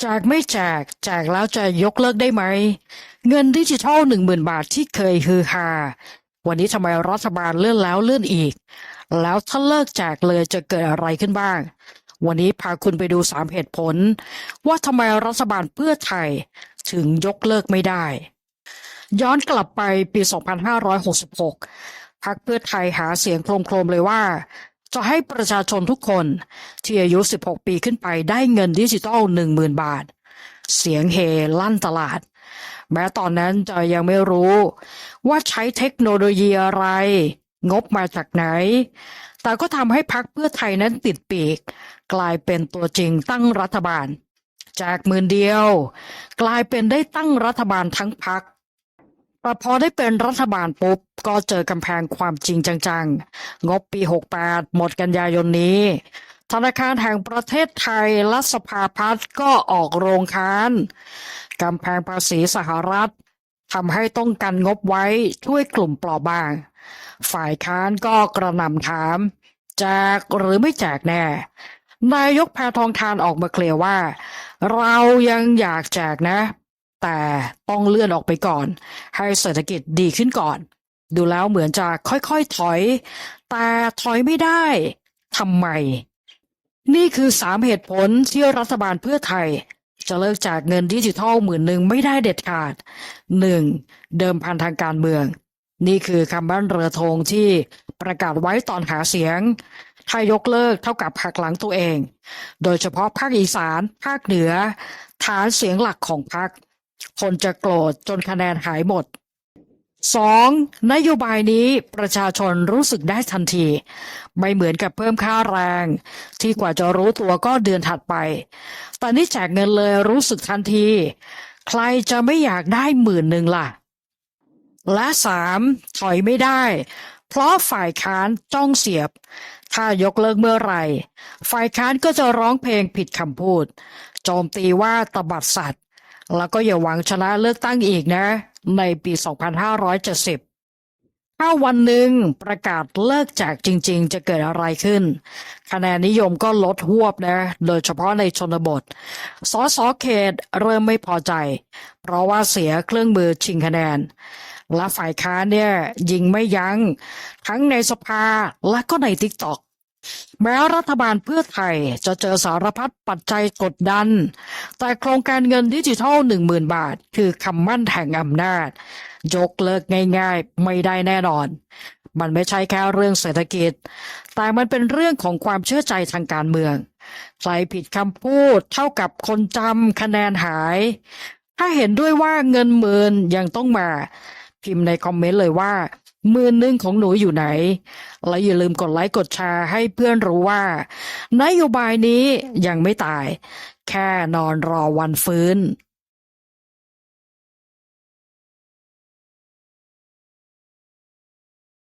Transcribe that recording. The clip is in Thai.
แจกไม่แจกแจกแล้วจะยกเลิกได้ไหม เงินดิจิทัลหนึ่งหมื่นบาทที่เคยฮือฮาวันนี้ทำไมรัฐบาลเลื่อนแล้วเลื่อนอีก แล้วถ้าเลิกแจกเลยจะเกิดอะไรขึ้นบ้าง วันนี้พาคุณไปดูสามเหตุผล ว่าทำไมรัฐบาลเพื่อไทยถึงยกเลิกไม่ได้ ย้อนกลับไปปี 2566พรรคเพื่อไทยหาเสียงโครมๆเลยว่า จะให้ประชาชนทุกคนที่อายุ 16 ปีขึ้นไปได้เงินดิจิทัล10,000 บาท เสียงเฮลั่นตลาด แม้ตอนนั้นจะยังไม่รู้ ว่าใช้เทคโนโลยีอะไร งบมาจากไหน แต่ก็ทำให้พรรคเพื่อไทยนั้นติดปีก กลายเป็นตัวจริงตั้งรัฐบาล จากหมื่นเดียว กลายเป็นได้ตั้งรัฐบาลทั้งพรรค แต่พอได้เป็นรัฐบาลปุ๊บ ก็เจอกำแพงความจริงจังๆ งบปี 68 หมดกันยายนนี้ ธนาคารแห่งประเทศไทยและสภาพัฒน์ก็ออกโรงค้านกำแพงภาษีสหรัฐทำให้ต้องกันงบไว้ช่วยกลุ่มเปราะบาง ฝ่ายค้านก็กระหน่ำถาม แจกหรือไม่แจกแน่ นายกแพทองทานออกมาเคลียร์ว่า เรายังอยากแจกนะ แต่ต้องเลื่อนออกไปก่อน ให้เศรษฐกิจดีขึ้นก่อน ดูแล้วเหมือนจะค่อยๆถอย แต่ถอยไม่ได้ทำไม นี่คือสามเหตุผลที่รัฐบาลเพื่อไทย จะเลิกแจกเงินดิจิทัลหมื่นหนึ่งไม่ได้เด็ดขาดหนึ่งเดิมพันทางการเมือง นี่คือคำบั้นเรือธงที่ประกาศไว้ตอนหาเสียงถ้ายกเลิกเท่ากับหักหลังตัวเอง โดยเฉพาะภาคอีสาน ภาคเหนือ ฐานเสียงหลักของพรรค คนจะโกรธจนคะแนนหายหมดสองนโยบายนี้ประชาชนรู้สึกได้ทันที ไม่เหมือนกับเพิ่มค่าแรง ที่กว่าจะรู้ตัวก็เดือนถัดไปตอนนี้แจกเงินเลยรู้สึกทันที ใครจะไม่อยากได้หมื่นหนึ่งล่ะ และสามถอยไม่ได้ เพราะฝ่ายค้านจ้องเสียบ ถ้ายกเลิกเมื่อไหร่ ฝ่ายค้านก็จะร้องเพลงผิดคำพูด โจมตีว่าตบัดสัตว์ แล้วก็อย่าหวังชนะเลือกตั้งอีกนะ ในปี 2570 ถ้าวันหนึ่งประกาศเลิกแจกจริง ๆ จะเกิดอะไรขึ้น คะแนนนิยมก็ลดหวบนะ โดยเฉพาะในชนบท สสเขตเริ่มไม่พอใจ เพราะว่าเสียเครื่องมือชิงคะแนน และฝ่ายค้านเนี่ยยิงไม่ยัง้ง ทั้งในสภาและก็ในทิกตอก แม้รัฐบาลเพื่อไทยจะเจอสารพัดปัจจัยกดดัน แต่โครงการเงินดิจิทัลหนึ่งหมื่นบาท คือคำมั่นแห่งอำนาจ ยกเลิกง่ายๆ ไม่ได้แน่นอน มันไม่ใช่แค่เรื่องเศรษฐกิจ แต่มันเป็นเรื่องของความเชื่อใจทางการเมือง ใครผิดคำพูดเท่ากับคนจำคะแนนหาย ถ้าเห็นด้วยว่าเงินหมื่นยังต้องมา พิมพ์ในคอมเมนต์เลยว่า มื่นหนึ่งของหนูอยู่ไหน และอย่าลืมกดไลค์กดแชร์ให้เพื่อนรู้ว่า นโยบายนี้ยังไม่ตาย แค่นอนรอวันฟื้น